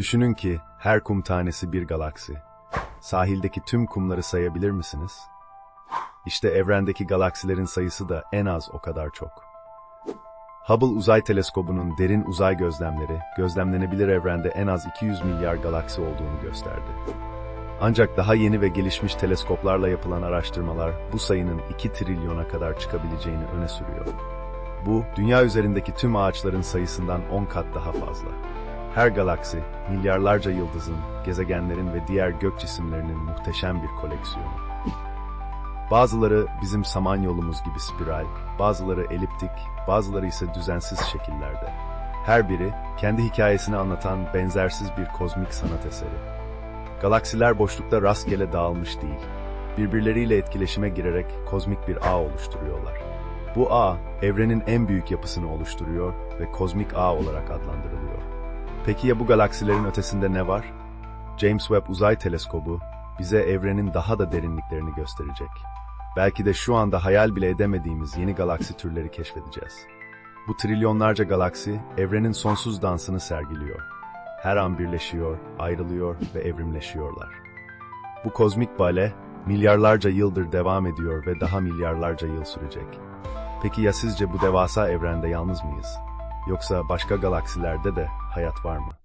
Düşünün ki her kum tanesi bir galaksi. Sahildeki tüm kumları sayabilir misiniz? İşte evrendeki galaksilerin sayısı da en az o kadar çok. Hubble Uzay Teleskobu'nun derin uzay gözlemleri, gözlemlenebilir evrende en az 200 milyar galaksi olduğunu gösterdi. Ancak daha yeni ve gelişmiş teleskoplarla yapılan araştırmalar bu sayının 2 trilyona kadar çıkabileceğini öne sürüyor. Bu, dünya üzerindeki tüm ağaçların sayısından 10 kat daha fazla. Her galaksi, milyarlarca yıldızın, gezegenlerin ve diğer gök cisimlerinin muhteşem bir koleksiyonu. Bazıları bizim samanyolumuz gibi spiral, bazıları eliptik, bazıları ise düzensiz şekillerde. Her biri, kendi hikayesini anlatan benzersiz bir kozmik sanat eseri. Galaksiler boşlukta rastgele dağılmış değil. Birbirleriyle etkileşime girerek kozmik bir ağ oluşturuyorlar. Bu ağ, evrenin en büyük yapısını oluşturuyor ve kozmik ağ olarak adlandırılıyor. Peki ya bu galaksilerin ötesinde ne var? James Webb Uzay Teleskobu bize evrenin daha da derinliklerini gösterecek. Belki de şu anda hayal bile edemediğimiz yeni galaksi türleri keşfedeceğiz. Bu trilyonlarca galaksi evrenin sonsuz dansını sergiliyor. Her an birleşiyor, ayrılıyor ve evrimleşiyorlar. Bu kozmik bale milyarlarca yıldır devam ediyor ve daha milyarlarca yıl sürecek. Peki ya sizce bu devasa evrende yalnız mıyız? Yoksa başka galaksilerde de hayat var mı?